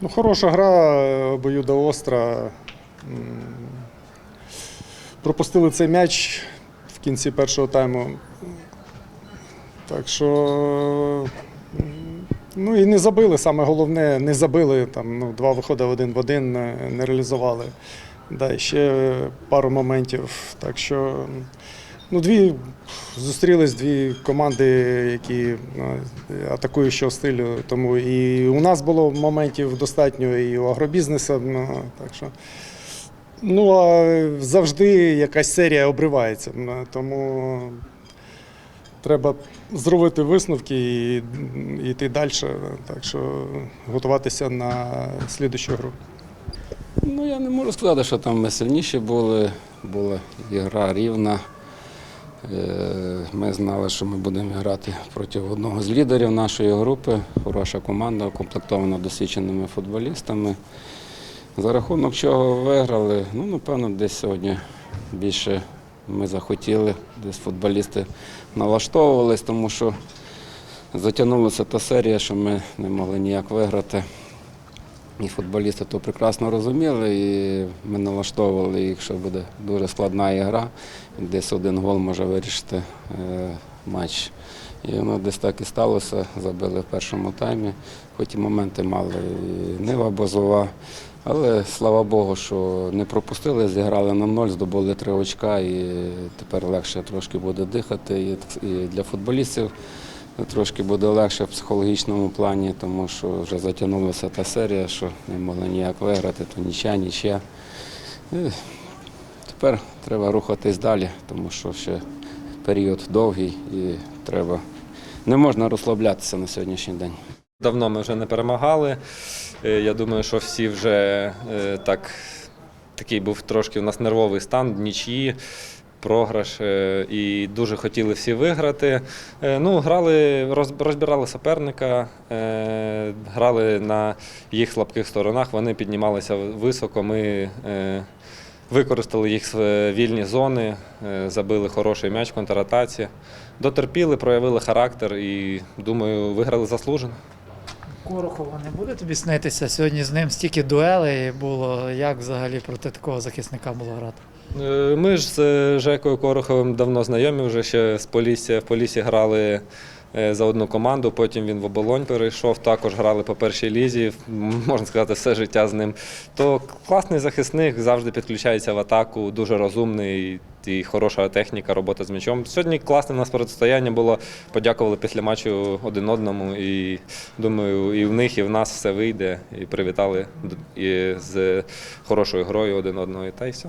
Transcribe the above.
Ну, хороша гра, обоюдоостра. М, Пропустили цей м'яч в кінці першого тайму. Так що. Ну і не забили, саме головне, не забили. Там, ну, два виходи один в один не, не реалізували. Да, ще пару моментів. Так що ну, дві зустрілись дві команди, які ну, атакуючого стилю. Тому і у нас було моментів достатньо, і у агробізнесу. Ну, так що, ну а завжди якась серія обривається. Тому треба зробити висновки і йти далі. Так що готуватися на слідущу гру. Ну, я не можу сказати, що там ми сильніші були. Була ігра рівна. Е, Ми знали, що ми будемо грати проти одного з лідерів нашої групи. Хороша команда, укомплектована досвідченими футболістами. За рахунок чого виграли, ну, напевно, десь сьогодні більше ми захотіли, десь футболісти налаштовувались, тому що затягнулася та серія, що ми не могли ніяк виграти. Футболісти то прекрасно розуміли, і ми налаштовували їх, що буде дуже складна ігра. Десь один гол може вирішити е, матч. І воно десь так і сталося. Забили в першому таймі. Хоч і моменти мали і Нива Бозова. Але слава Богу, що не пропустили, зіграли на ноль, здобули три очка, і тепер легше трошки буде дихати. І для футболістів Трошки буде легше в психологічному плані, тому що вже затягнулася та серія, що не могли ніяк виграти, то нічия, нічия. І тепер треба рухатись далі, тому що ще період довгий і треба. Не можна розслаблятися на сьогоднішній день. Давно ми вже не перемагали. Е, Я думаю, що всі вже е, так, такий був трошки у нас нервовий стан, нічиї, програш. е, І дуже хотіли всі виграти. Е, Ну, грали, розбирали суперника, е, грали на їх слабких сторонах, вони піднімалися високо. Ми використали їх вільні зони, забили хороший м'яч контратаці. Дотерпіли, проявили характер і, думаю, виграли заслужено. Корохова не буде тобі снитися. Сьогодні з ним стільки дуелей було. Як взагалі проти такого захисника було грати? Е, Ми ж з Жекою Короховим давно знайомі, вже ще з Полісся. В Полісі грали е, за одну команду, потім він в оболонь перейшов, також грали по першій лізі, можна сказати, все життя з ним. То класний захисник, завжди підключається в атаку, дуже розумний і хороша техніка, робота з м'ячом. Сьогодні класне у нас протистояння було. Подякували після матчу один одному. І думаю, і в них, і в нас все вийде. І привітали і з хорошою грою один одного. І та й все.